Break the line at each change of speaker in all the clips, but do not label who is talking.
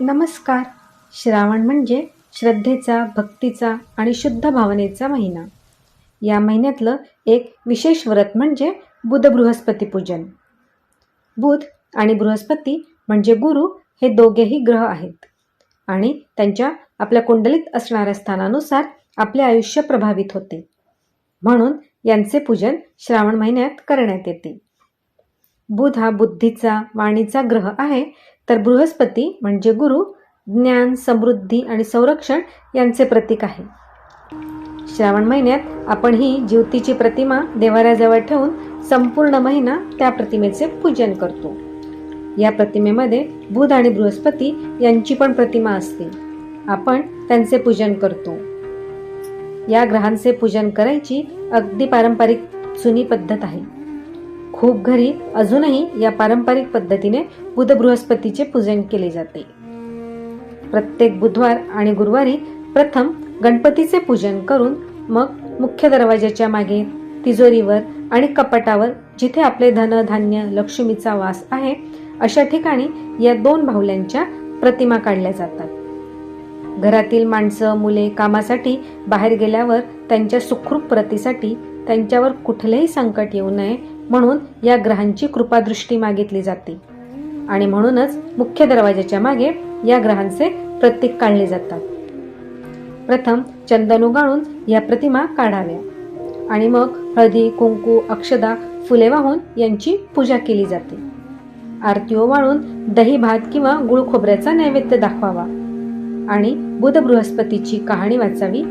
नमस्कार. श्रावण म्हणजे श्रद्धेचा भक्तीचा आणि शुद्ध भावनेचा महिना. या महिन्यातलं एक विशेष व्रत म्हणजे बुध बृहस्पती पूजन. बुध आणि बृहस्पती म्हणजे गुरु हे दोघेही ग्रह आहेत आणि त्यांच्या आपल्या कुंडलीत असणाऱ्या स्थानानुसार आपले आयुष्य प्रभावित होते. म्हणून यांचे पूजन श्रावण महिन्यात करण्यात येते. बुध हा बुद्धीचा वाणीचा ग्रह आहे. तर बृहस्पती म्हणजे गुरु ज्ञान समृद्धी आणि संरक्षण यांचे प्रतीक आहे. श्रावण महिन्यात आपण ही ज्योतीची प्रतिमा देवाऱ्याजवळ ठेवून संपूर्ण महिना त्या प्रतिमेचे पूजन करतो. या प्रतिमेमध्ये बुध आणि बृहस्पती यांची पण प्रतिमा असते. आपण त्यांचे पूजन करतो. या ग्रहांचे पूजन करायची अगदी पारंपरिक जुनी पद्धत आहे. खूप घरी अजूनही या पारंपरिक पद्धतीने बुध बृहस्पतीचे पूजन केले जाते. प्रत्येक बुधवार आणि गुरुवारी प्रथम गणपतीचे पूजन करून मग मुख्य दरवाजाच्या मागे तिजोरीवर आणि कपाटावर जिथे आपले धन धान्य लक्ष्मीचा वास आहे अशा ठिकाणी या दोन बाहुल्यांच्या प्रतिमा काढल्या जातात. घरातील माणसं मुले कामासाठी बाहेर गेल्यावर त्यांच्या सुखरूप प्रतीसाठी त्यांच्यावर कुठलेही संकट येऊ नये म्हणून या ग्रहांची कृपादृष्टी मागितली जाते. आणि म्हणूनच मुख्य दरवाजाच्या मागे या ग्रहांचे प्रतीक काढले जातात. प्रथम चंदन उगाळून या प्रतिमा काढाव्या. आणि मग हळदी कुंकू अक्षदा फुले वाहून यांची पूजा केली जाते. आरती ओवाळून दही भात किंवा गुळ खोबऱ्याचा नैवेद्य दाखवावा. आणि बुध बृहस्पतीची कहाणी वाचावी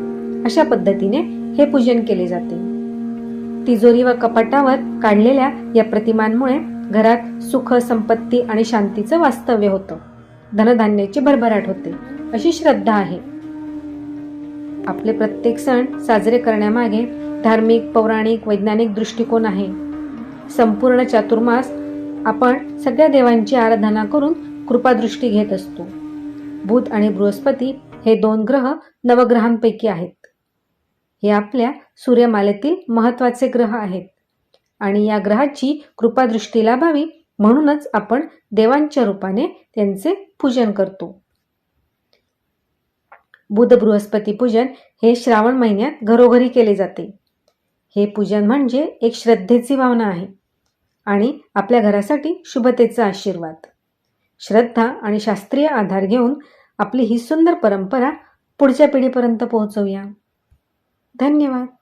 अशा पद्धतीने हे पूजन केले जाते. तिजोरी व कपाटावर काढलेल्या या प्रतिमांमुळे घरात सुख संपत्ती आणि शांतीचं वास्तव्य होतं. धनधान्याची भरभराट होते. अशी श्रद्धा आहे. आपले प्रत्येक सण साजरे करण्यामागे धार्मिक पौराणिक वैज्ञानिक दृष्टिकोन आहे. संपूर्ण चातुर्मास आपण सगळ्या देवांची आराधना करून कृपादृष्टी घेत असतो. बुध आणि बृहस्पती हे दोन ग्रह नवग्रहांपैकी आहेत. हे आपल्या सूर्यमालेतील महत्त्वाचे ग्रह आहेत. आणि या ग्रहाची कृपादृष्टी लाभावी म्हणूनच आपण देवांच्या रूपाने त्यांचे पूजन करतो. बुध बृहस्पती पूजन हे श्रावण महिन्यात घरोघरी केले जाते. हे पूजन म्हणजे एक श्रद्धेची भावना आहे आणि आपल्या घरासाठी शुभतेचा आशीर्वाद. श्रद्धा आणि शास्त्रीय आधार घेऊन आपली ही सुंदर परंपरा पुढच्या पिढीपर्यंत पोहोचवूया. धन्यवाद.